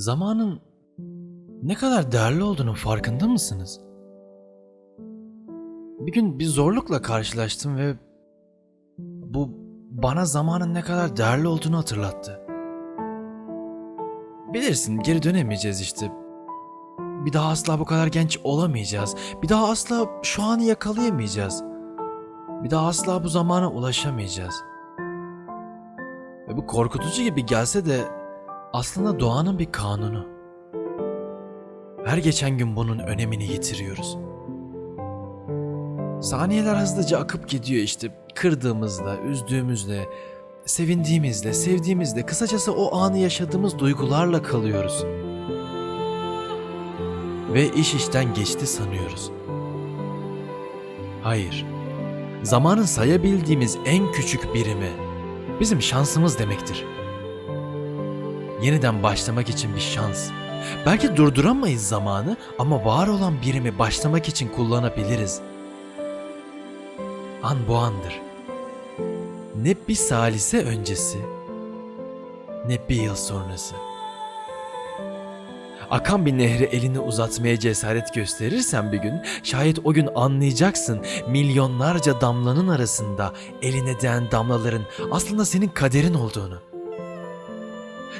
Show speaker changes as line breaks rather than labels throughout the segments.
Zamanın ne kadar değerli olduğunun farkında mısınız? Bir gün bir zorlukla karşılaştım ve bu bana zamanın ne kadar değerli olduğunu hatırlattı. Bilirsin geri dönemeyeceğiz işte. Bir daha asla bu kadar genç olamayacağız. Bir daha asla şu anı yakalayamayacağız. Bir daha asla bu zamana ulaşamayacağız. Ve bu korkutucu gibi gelse de aslında doğanın bir kanunu. Her geçen gün bunun önemini yitiriyoruz. Saniyeler hızlıca akıp gidiyor işte kırdığımızda, üzdüğümüzde, sevindiğimizde, sevdiğimizde, kısacası o anı yaşadığımız duygularla kalıyoruz. Ve iş işten geçti sanıyoruz. Hayır. Zamanın sayabildiğimiz en küçük birimi bizim şansımız demektir. Yeniden başlamak için bir şans. Belki durduramayız zamanı ama var olan birimi başlamak için kullanabiliriz. An bu andır. Ne bir salise öncesi, ne bir yıl sonrası. Akan bir nehre elini uzatmaya cesaret gösterirsen bir gün, şayet o gün anlayacaksın milyonlarca damlanın arasında eline değen damlaların aslında senin kaderin olduğunu.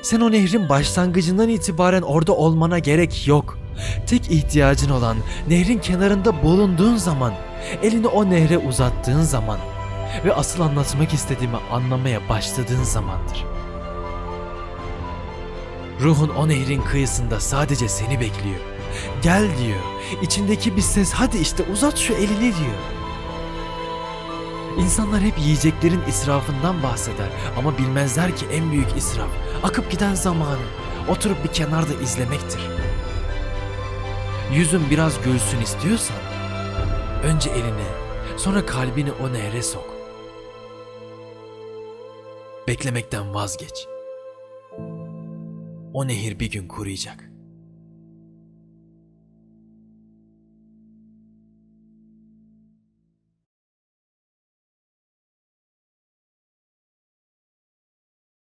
Sen o nehrin başlangıcından itibaren orada olmana gerek yok. Tek ihtiyacın olan nehrin kenarında bulunduğun zaman, elini o nehre uzattığın zaman ve asıl anlatmak istediğimi anlamaya başladığın zamandır. Ruhun o nehrin kıyısında sadece seni bekliyor. Gel diyor. İçindeki bir ses hadi işte uzat şu elini diyor. İnsanlar hep yiyeceklerin israfından bahseder ama bilmezler ki en büyük israf akıp giden zamanı oturup bir kenarda izlemektir. Yüzün biraz göğsün istiyorsan önce elini sonra kalbini o nehre sok. Beklemekten vazgeç. O nehir bir gün kuruyacak.